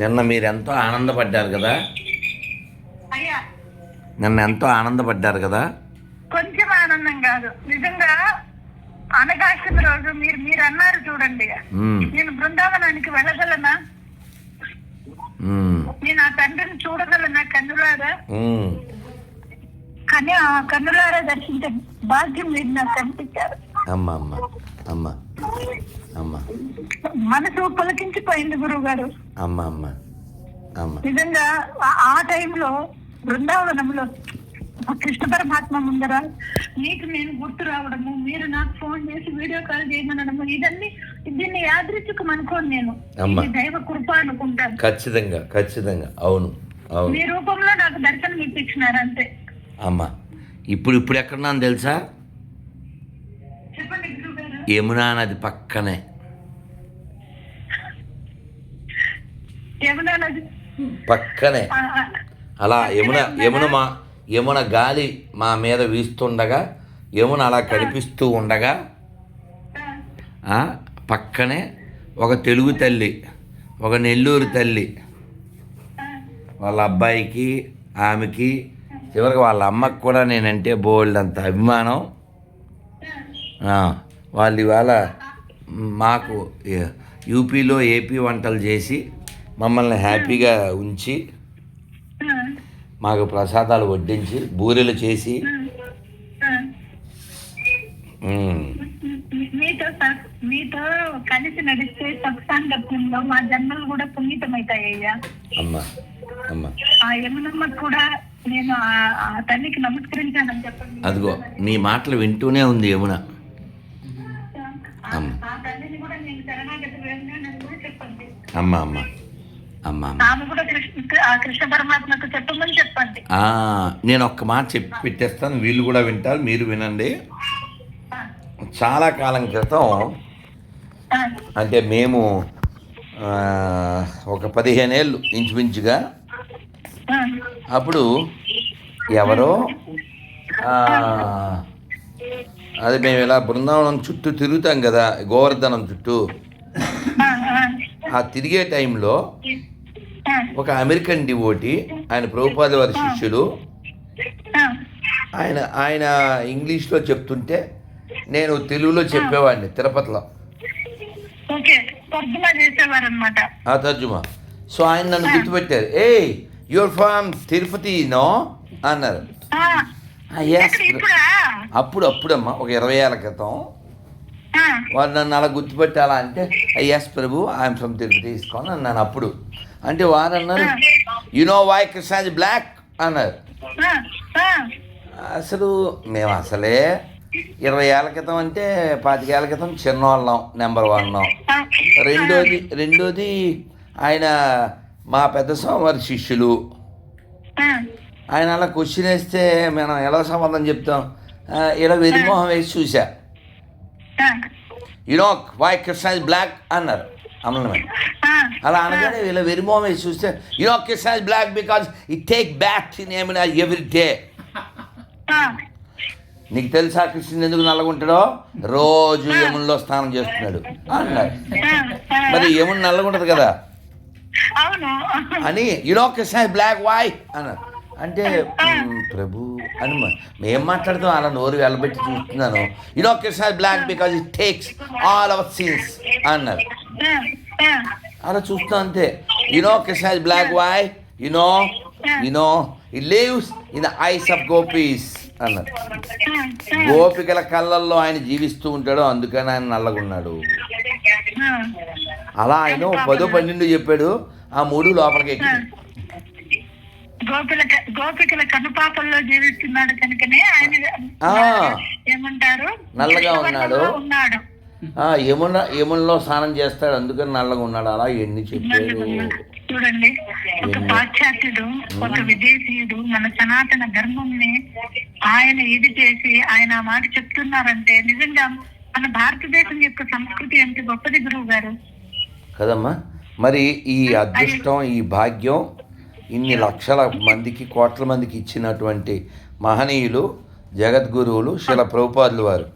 నిన్న మీరు ఎంతో ఆనందపడ్డారు కదా? అయ్యా. నిన్న ఎంతో ఆనందపడ్డారు కదా? కొంచెం ఆనందం కాదు. నిజంగా అనగాష్టమి రోజు మీరు మీరు అన్నారు చూడండి నేను బృందావనానికి వెళ్ళగలనా? నేను ఆ తండ్రిని చూడగలనా కన్నులారా. కానీ ఆ కన్నులారా దర్శించే భాగ్యం మీరు నాకు కనిపించారు. అమ్మ అమ్మ అమ్మ. అమ్మ. మనసు పులకించిపోయింది గురువు గారు అమ్మ అమ్మ. అమ్మ. నిజంగా ఆ- టైంలో బృందావనంలో కృష్ణ పరమాత్మ ముందర నీకు నేను గుర్తు రావడము మీరు నాకు ఫోన్ చేసి వీడియో కాల్ చేయమనడము ఇదన్నీ దీన్ని యాదృచ్ఛికం అనుకోను నేను దైవ కృప అనుకుంటాను. ఖచ్చితంగా ఖచ్చితంగా. అవును అవును. మీ రూపంలో నాకు దర్శనం ఇప్పించినారు అంతే అమ్మ. ఇప్పుడు ఇప్పుడు ఎక్కడున్నాను తెలుసా? యమునా నది పక్కనే. పక్కనే. అలా యమున యమున మా యమున గాలి మా మీద వీస్తుండగా యమున అలా కనిపిస్తూ ఉండగా పక్కనే ఒక తెలుగు తల్లి ఒక నెల్లూరు తల్లి. వాళ్ళ అబ్బాయికి ఆమెకి చివరికి వాళ్ళ అమ్మకి కూడా నేనంటే బోల్డ్ అంత అభిమానం. వాళ్ళు ఇవాళ మాకు యూపీలో ఏపీ వంటలు చేసి మమ్మల్ని హ్యాపీగా ఉంచి మాకు ప్రసాదాలు వడ్డించి బూరెలు చేసి. మీతో మీతో కలిసి నడిస్తే సత్సాంగత్యంలో మా జన్మలు కూడా పునీతమవుతాయ్యా అమ్మ అమ్మ. ఆ యమునమ్మకు కూడా నేను ఆ- ఆ తల్లికి నమస్కరించానని చెప్పండి. అదిగో నీ మాటలు వింటూనే ఉంది యమున ఆ- అమ్మ. ఆ తల్లిని కూడా నేను శరణాగతి వేడినానని కూడా చెప్పండి అమ్మ అమ్మ. అమ్మ నేను ఒక్క మాట చెప్పి పెట్టేస్తాను. వీళ్ళు కూడా వింటారు మీరు వినండి. చాలా కాలం క్రితం అంటే మేము ఒక పదిహేను ఏళ్ళు ఇంచుమించుగా అప్పుడు ఎవరో అది మేము ఇలా బృందావనం చుట్టూ తిరుగుతాం కదా గోవర్ధనం చుట్టూ. ఆ, తిరిగే టైంలో ఒక అమెరికన్ డివోటి ఆయన ప్రభుపాద వారి శిష్యులు ఆ, ఆయన ఆయన ఇంగ్లీష్లో చెప్తుంటే నేను తెలుగులో చెప్పేవాడిని తిరుపతిలో. ఓకే తర్జుమా చేసేవారు అనమాట ఆ తర్జుమా. సో ఆయన నన్ను గుర్తుపెట్టారు hey you're from Tirupati no? అన్నారు. "Ah, yes." ఇప్పుడా? అప్పుడు అప్పుడమ్మా ఒక ఇరవై ఏళ్ళ క్రితం వారు నన్ను అలా గుర్తుపెట్టి అలా అంటే yes Prabhu I'm from Tirupati తీసుకోని అన్నాను అప్పుడు. అంటే వారు అన్నారు you know why Krishna's black అన్నారు. అసలు మేము అసలే ఇరవై ఏళ్ళ క్రితం అంటే పాతికేళ్ళ క్రితం చిన్నవాళ్ళం నెంబర్ వన్ రెండోది రెండోది ఆయన మా పెద్ద స్వామివారి శిష్యులు. ఆయన అలా క్వశ్చన్ వేస్తే మనం ఎలా సమాధానం చెప్తాం? ఇలా వెరిమోహం వేసి చూసా. యునో వై కృష్ణ బ్లాక్ అన్నారు అమలమే ఆ, అలా అనగానే ఇలా వెరిమోహం వేసి చూస్తే you know Krishna black because it take back in ఏమైనా ఎవ్రీ డే నీకు తెలుసా కృష్ణుడు ఎందుకు నల్లగుంటాడో? రోజు యమునలో స్నానం చేస్తున్నాడు. అన్నాడు. ఆ, ఆ. మరి యమున నల్లగుంటది కదా? అని యునో కృష్ణ బ్లాక్ వాయ్ అన్నారు అంటే "మ్, ప్రభు అని మ- మేం మాట్లాడతాం అలా నోరు వెళ్ళబెట్టి చూస్తున్నాను. You know Krishna black because it takes all our sins అన్నారు. అలా చూస్తాం అంతే. You know Krishna black why you know you know it lives in the eyes of gopis అన్నారు. గోపికల కళ్ళల్లో ఆయన జీవిస్తూ ఉంటాడు అందుకని ఆయన నల్లగున్నాడు. అలా ఆయన పదో పన్నెండు చెప్పాడు ఆ మూడు లోపలికి ఎక్కింది గోపిల గోపికల కనుపాపల్లో జీవిస్తున్నాడు కనుకనే ఆయన. ఏమంటారు? నల్లగా ఉన్నాడు. ఉన్నాడు. యమున యమునలో స్నానం చేస్తాడు. అందుకని నల్లగా ఉన్నాడు. అలా ఎన్ని చెప్పాడు. చూడండి ఒక పాశ్చాత్యుడు ఒక విదేశీయుడు మన సనాతన ధర్మంని ఆయన ఇది చేసి ఆయన ఆ మాట చెప్తున్నారంటే నిజంగా మన భారతదేశం యొక్క సంస్కృతి ఎంత గొప్పది గురువు గారు? కదమ్మా. మరి ఈ అదృష్టం ఈ భాగ్యం ఇన్ని లక్షల మందికి కోట్ల మందికి ఇచ్చినటువంటి మహనీయులు జగద్గురువులు శిల ప్రభుపాదులు వారు.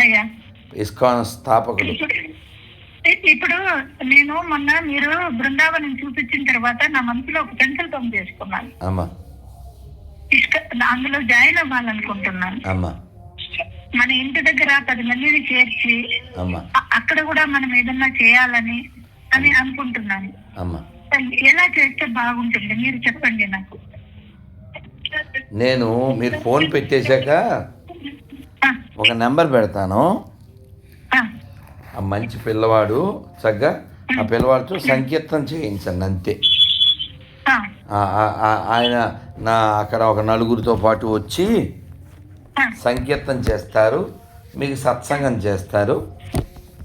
అయ్యా. ఇస్కాన్ స్థాపకులు. ఇప్పుడు నేను మొన్న మీరు బృందావనం చూపించిన తర్వాత నా మనసులో ఒక పెన్సిల్ బొమ్మ చేసుకున్నాను. అమ్మా. అందులో జాయిన్ అవ్వాలనుకుంటున్నాను. అమ్మా. మన ఇంటి దగ్గర పది మందిని చేర్చి అక్కడ కూడా మనం ఏదన్నా చేయాలని అని అనుకుంటున్నాను. అమ్మా. ఎలా చేస్తే బాగుంటుంది? మీరు చెప్పండి నాకు. నేను మీరు ఫోన్ పెట్టేశాక ఒక నెంబర్ పెడతాను. ఆ, మంచి పిల్లవాడు చక్కగా ఆ పిల్లవాడితో సంకీర్తన చేయించండి అంతే. ఆయన నా అక్కడ ఒక నలుగురితో పాటు వచ్చి ఆ, సంకీర్తన చేస్తారు మీకు సత్సంగం చేస్తారు.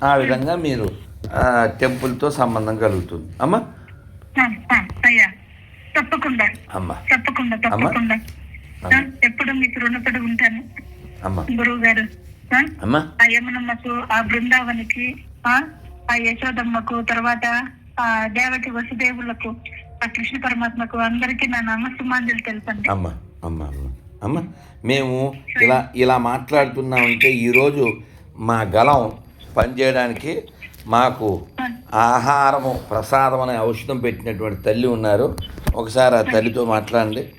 ఆ విధంగా మీరు టెంపుల్తో సంబంధం కలుగుతుంది. అమ్మా. అయ్యా తప్పకుండా. అమ్మా. తప్పకుండా తప్పకుండా. ఎప్పుడు మీకు రుణపడి ఉంటాను? అమ్మా. గురువు గారు ఆ? అమ్మా. ఆ యమునమ్మకు ఆ బృందావనికి ఆ ఆ యశోదమ్మకు తర్వాత ఆ దేవకి వసుదేవులకు ఆ కృష్ణ పరమాత్మకు అందరికీ నా నమస్సుమాంజలు తెలుపండి. అమ్మ అమ్మ అమ్మ. అమ్మ మేము ఇలా ఇలా మాట్లాడుతున్నామంటే ఈరోజు మా గలం పనిచేయడానికి మాకు ఆహారము ప్రసాదం అనే ఔషధం పెట్టినటువంటి తల్లి ఉన్నారు. ఒకసారి ఆ తల్లితో మాట్లాడండి.